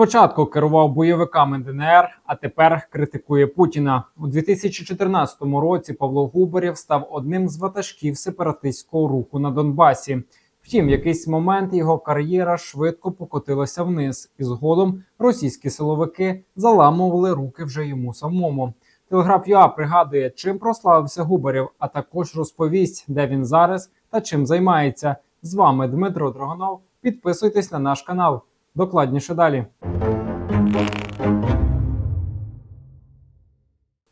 Спочатку керував бойовиками ДНР, а тепер критикує Путіна. У 2014 році Павло Губарєв став одним з ватажків сепаратистського руху на Донбасі. Втім, в якийсь момент його кар'єра швидко покотилася вниз, і згодом російські силовики заламували руки вже йому самому. Телеграф ЮА пригадує, чим прославився Губарєв, а також розповість, де він зараз та чим займається. З вами Дмитро Дрогонов. Підписуйтесь на наш канал. Докладніше далі.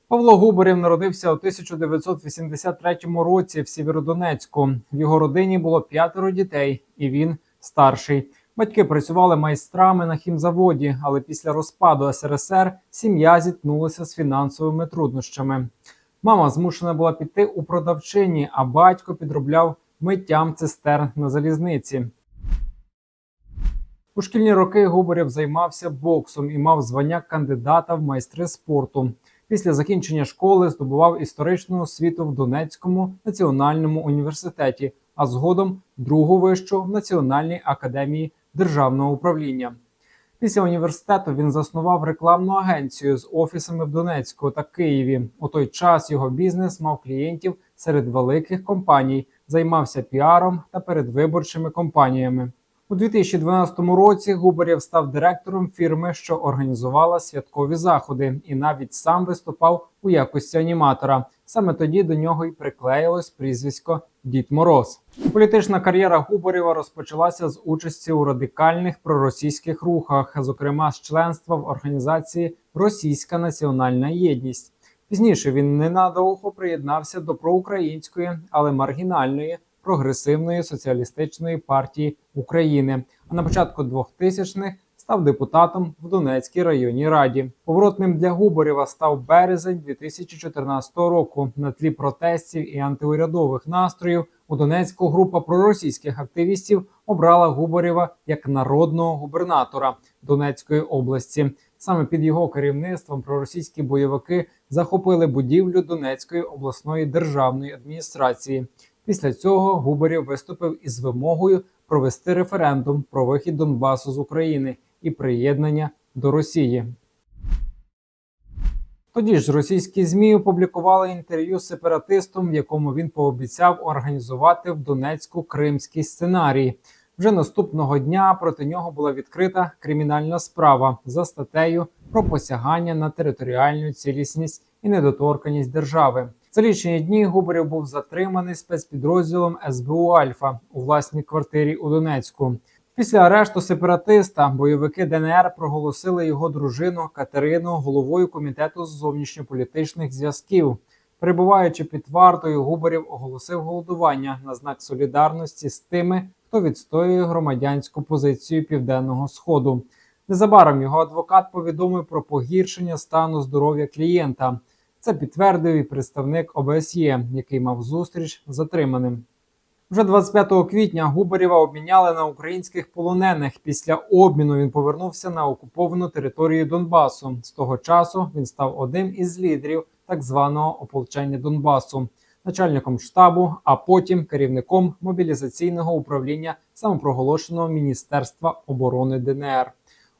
Павло Губарєв народився у 1983 році в Сєвєродонецьку. В його родині було п'ятеро дітей, і він старший. Батьки працювали майстрами на хімзаводі, але після розпаду СРСР сім'я зіткнулася з фінансовими труднощами. Мама змушена була піти у продавчині, а батько підробляв миттям цистерн на залізниці. У шкільні роки Губарєв займався боксом і мав звання кандидата в майстри спорту. Після закінчення школи здобував історичну освіту в Донецькому національному університеті, а згодом другу вищу в Національній академії державного управління. Після університету він заснував рекламну агенцію з офісами в Донецьку та Києві. У той час його бізнес мав клієнтів серед великих компаній, займався піаром та передвиборчими кампаніями. У 2012 році Губарєв став директором фірми, що організувала святкові заходи, і навіть сам виступав у якості аніматора. Саме тоді до нього й приклеїлось прізвисько Дід Мороз. Політична кар'єра Губарєва розпочалася з участі у радикальних проросійських рухах, зокрема з членства в організації Російська Національна Єдність. Пізніше він ненадовго приєднався до проукраїнської, але маргінальної прогресивної соціалістичної партії України. А на початку 2000-х став депутатом в Донецькій районній раді. Поворотним для Губарєва став березень 2014 року. На тлі протестів і антиурядових настроїв у Донецьку група проросійських активістів обрала Губарєва як народного губернатора Донецької області. Саме під його керівництвом проросійські бойовики захопили будівлю Донецької обласної державної адміністрації. Після цього Губарєв виступив із вимогою провести референдум про вихід Донбасу з України і приєднання до Росії. Тоді ж російські змі опублікували інтерв'ю з сепаратистом, в якому він пообіцяв організувати в Донецьку кримський сценарій. Вже наступного дня проти нього була відкрита кримінальна справа за статтею про посягання на територіальну цілісність і недоторканість держави. За лічені дні Губарєв був затриманий спецпідрозділом СБУ Альфа у власній квартирі у Донецьку. Після арешту сепаратиста бойовики ДНР проголосили його дружину Катерину головою комітету з зовнішньополітичних зв'язків. Перебуваючи під вартою, Губарєв оголосив голодування на знак солідарності з тими, хто відстоює громадянську позицію південного сходу. Незабаром його адвокат повідомив про погіршення стану здоров'я клієнта. Це підтвердив і представник ОБСЄ, який мав зустріч з затриманим. Вже 25 квітня Губарєва обміняли на українських полонених. Після обміну він повернувся на окуповану територію Донбасу. З того часу він став одним із лідерів так званого ополчення Донбасу, начальником штабу, а потім керівником мобілізаційного управління самопроголошеного Міністерства оборони ДНР.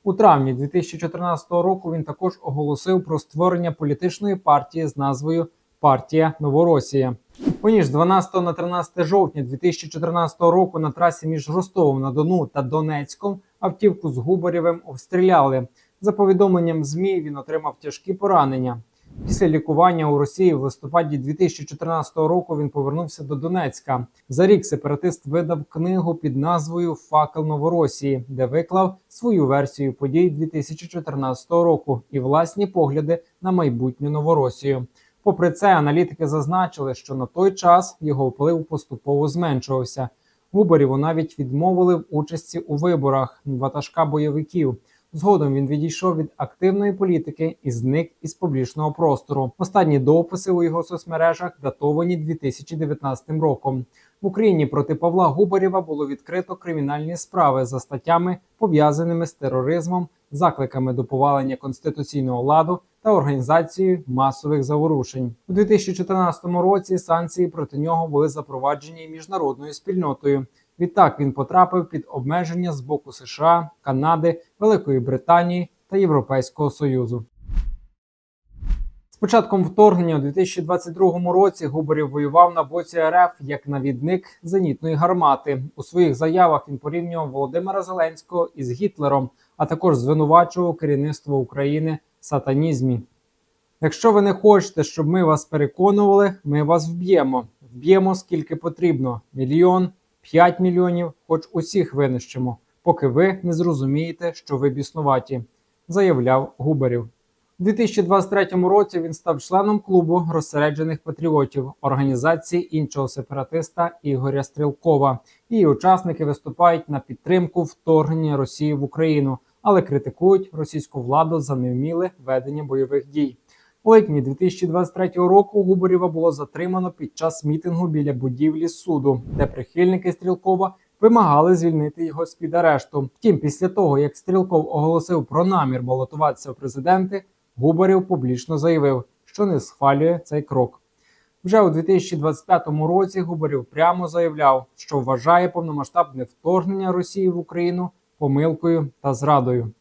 У травні 2014 року він також оголосив про створення політичної партії з назвою Партія Новоросія. З 12 на 13 жовтня 2014 року на трасі між Ростовом на Дону та Донецьком автівку з Губарєвим обстріляли. За повідомленням ЗМІ він отримав тяжкі поранення. Після лікування у Росії в листопаді 2014 року він повернувся до Донецька. За рік сепаратист видав книгу під назвою Факел Новоросії, де виклав свою версію подій 2014 року і власні погляди на майбутню Новоросію. Попри це, аналітики зазначили, що на той час його вплив поступово зменшувався. Губарєву навіть відмовили в участі у виборах ватажка бойовиків. Згодом він відійшов від активної політики і зник із публічного простору. Останні дописи у його соцмережах датовані 2019 роком. В Україні проти Павла Губарєва було відкрито кримінальні справи за статтями, пов'язаними з тероризмом, закликами до повалення конституційного ладу та організацією масових заворушень у 2014 році. Санкції проти нього були запроваджені міжнародною спільнотою. Відтак він потрапив під обмеження з боку США, Канади, Великої Британії та Європейського Союзу. З початком вторгнення у 2022 році Губарів воював на боці РФ як навідник зенітної гармати. У своїх заявах він порівнював Володимира Зеленського із Гітлером, а також звинувачував керівництво України в сатанізмі. Якщо ви не хочете, щоб ми вас переконували, ми вас вб'ємо. Вб'ємо скільки потрібно: мільйон, п'ять мільйонів, хоч усіх винищимо, поки ви не зрозумієте, що ви біснуваті, заявляв Губарів. У 2023 році він став членом клубу розсереджених патріотів організації іншого сепаратиста Ігоря Стрілкова. Її учасники виступають на підтримку вторгнення Росії в Україну, але критикують російську владу за невміле ведення бойових дій. У липні 2023 року Губарєва було затримано під час мітингу біля будівлі суду, де прихильники Стрілкова вимагали звільнити його з під арешту. Втім, після того як Стрілков оголосив про намір балотуватися в президенти, Губарєв публічно заявив, що не схвалює цей крок. Вже у 2025 році Губарєв прямо заявляв, що вважає повномасштабне вторгнення Росії в Україну помилкою та зрадою.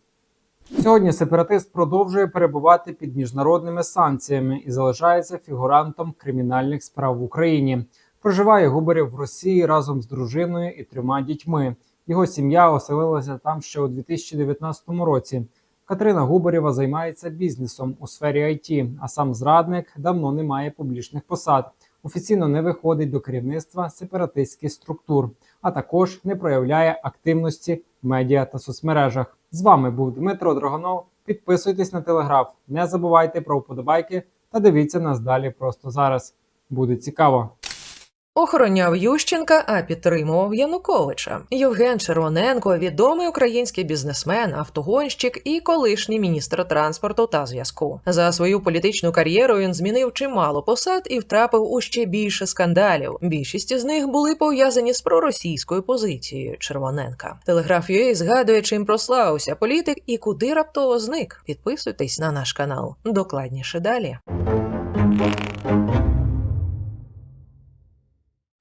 Сьогодні сепаратист продовжує перебувати під міжнародними санкціями і залишається фігурантом кримінальних справ в Україні. Проживає Губарєв в Росії разом з дружиною і трьома дітьми. Його сім'я оселилася там ще у 2019 році. Катерина Губарєва займається бізнесом у сфері IT, а сам зрадник давно не має публічних посад. Офіційно не виходить до керівництва сепаратистських структур, а також не проявляє активності в медіа та соцмережах. З вами був Дмитро Драгонов. Підписуйтесь на телеграф, не забувайте про вподобайки та дивіться нас далі просто зараз. Буде цікаво. Охороняв Ющенка, а підтримував Януковича. Євген Червоненко відомий український бізнесмен, автогонщик і колишній міністр транспорту та зв'язку. За свою політичну кар'єру він змінив чимало посад і втрапив у ще більше скандалів. Більшість з них були пов'язані з проросійською позицією Червоненка. Телеграф UA згадує, чим прославився політик і куди раптово зник. Підписуйтесь на наш канал. Докладніше далі.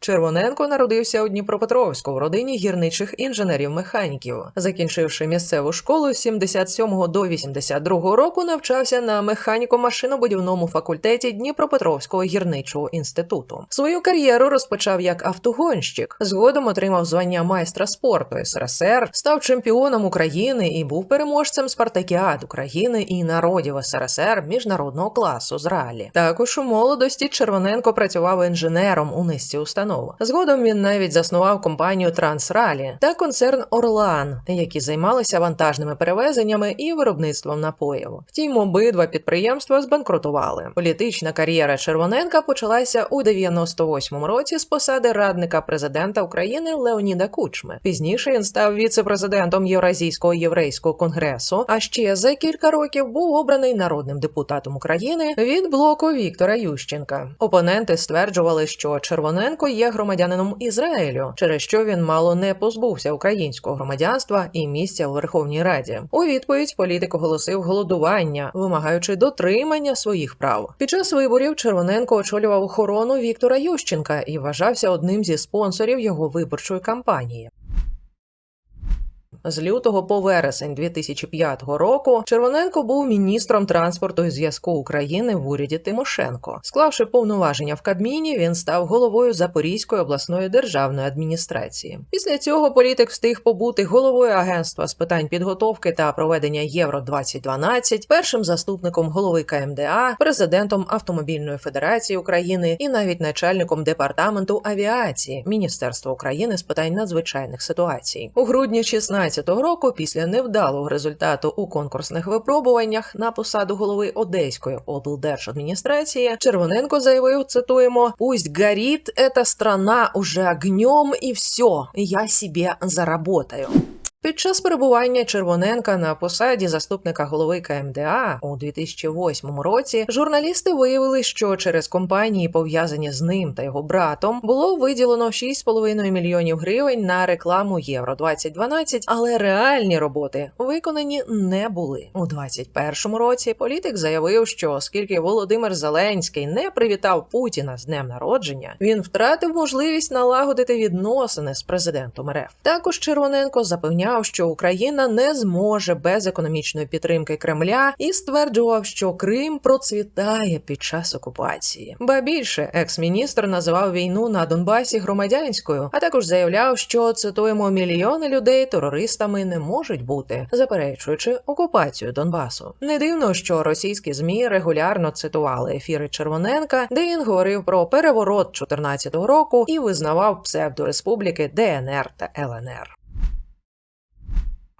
Червоненко народився у Дніпропетровську в родині гірничих інженерів-механіків. Закінчивши місцеву школу з 77 до 82 року, навчався на механіко-машинобудівному факультеті Дніпропетровського гірничого інституту. Свою кар'єру розпочав як автогонщик. Згодом отримав звання майстра спорту СРСР, став чемпіоном України і був переможцем спартакіад України і народів СРСР міжнародного класу з ралі. Також у молодості Червоненко працював інженером у низці установ. Згодом він навіть заснував компанію Трансралі та концерн Орлан, які займалися вантажними перевезеннями і виробництвом напоїв. Втім, обидва підприємства збанкрутували. Політична кар'єра Червоненка почалася у 98-му році з посади радника президента України Леоніда Кучми. Пізніше він став віце-президентом Євразійського єврейського конгресу. А ще за кілька років був обраний народним депутатом України від блоку Віктора Ющенка. Опоненти стверджували, що Червоненко є громадянином Ізраїлю, через що він мало не позбувся українського громадянства і місця у Верховній Раді. У відповідь політик оголосив голодування, вимагаючи дотримання своїх прав. Під час виборів Червоненко очолював охорону Віктора Ющенка і вважався одним зі спонсорів його виборчої кампанії. З лютого по вересень 2005 року Червоненко був міністром транспорту і зв'язку України в уряді Тимошенко. Склавши повноваження в Кабміні, він став головою Запорізької обласної державної адміністрації. Після цього політик встиг побути головою агентства з питань підготовки та проведення Євро 2012 першим заступником голови КМДА, президентом Автомобільної федерації України і навіть начальником департаменту авіації Міністерства України з питань надзвичайних ситуацій. У грудні 16 року, після невдалого результату у конкурсних випробуваннях на посаду голови Одеської облдержадміністрації, Червоненко заявив: цитуємо: «Пусть горить эта страна уже огнем, і все, я себе заработаю. Під час перебування Червоненка на посаді заступника голови КМДА у 2008 році журналісти виявили, що через компанії, пов'язані з ним та його братом, було виділено 6,5 мільйонів гривень на рекламу Євро 2012, але реальні роботи виконані не були. У 2021 році політик заявив, що оскільки Володимир Зеленський не привітав Путіна з днем народження, він втратив можливість налагодити відносини з президентом РФ. Також Червоненко запевняв, що Україна не зможе без економічної підтримки Кремля і стверджував, що Крим процвітає під час окупації. Ба більше екс-міністр називав війну на Донбасі громадянською, а також заявляв, що цитуємо мільйони людей терористами не можуть бути, заперечуючи окупацію Донбасу. Не дивно, що російські змі регулярно цитували ефіри Червоненка, де він говорив про переворот 14 року і визнавав псевдореспубліки ДНР та ЛНР.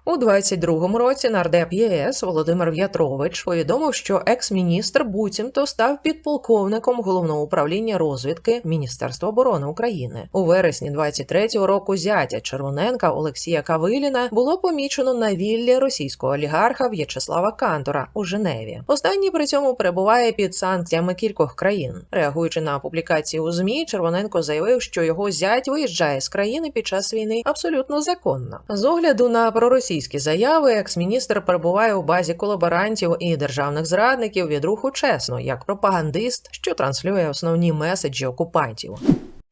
У 22-му році нардеп ЄС Володимир В'ятрович повідомив, що екс-міністр буцімто став підполковником головного управління розвідки Міністерства оборони України. У вересні 23-го року зятя Червоненка Олексія Кавиліна було помічено на віллі російського олігарха В'ячеслава Кантора у Женеві. Останній при цьому перебуває під санкціями кількох країн. Реагуючи на публікації у змі, Червоненко заявив, що його зять виїжджає з країни під час війни абсолютно законно. З огляду на проросійські заяви, екс-міністр перебуває у базі колаборантів і державних зрадників від руху чесно, як пропагандист, що транслює основні меседжі окупантів.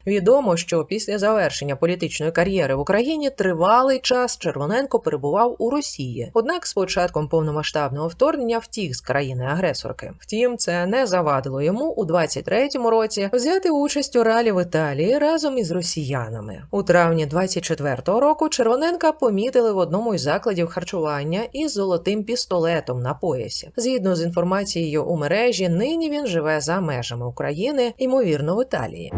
Відомо, що після завершення політичної кар'єри в Україні тривалий час Червоненко перебував у Росії. Однак з початком повномасштабного вторгнення втік з країни-агресорки. Втім, це не завадило йому у 23-му році взяти участь у ралі в Італії разом із росіянами. У травні 24-го року Червоненка помітили в одному із закладів харчування із золотим пістолетом на поясі. Згідно з інформацією у мережі, нині він живе за межами України, ймовірно, в Італії.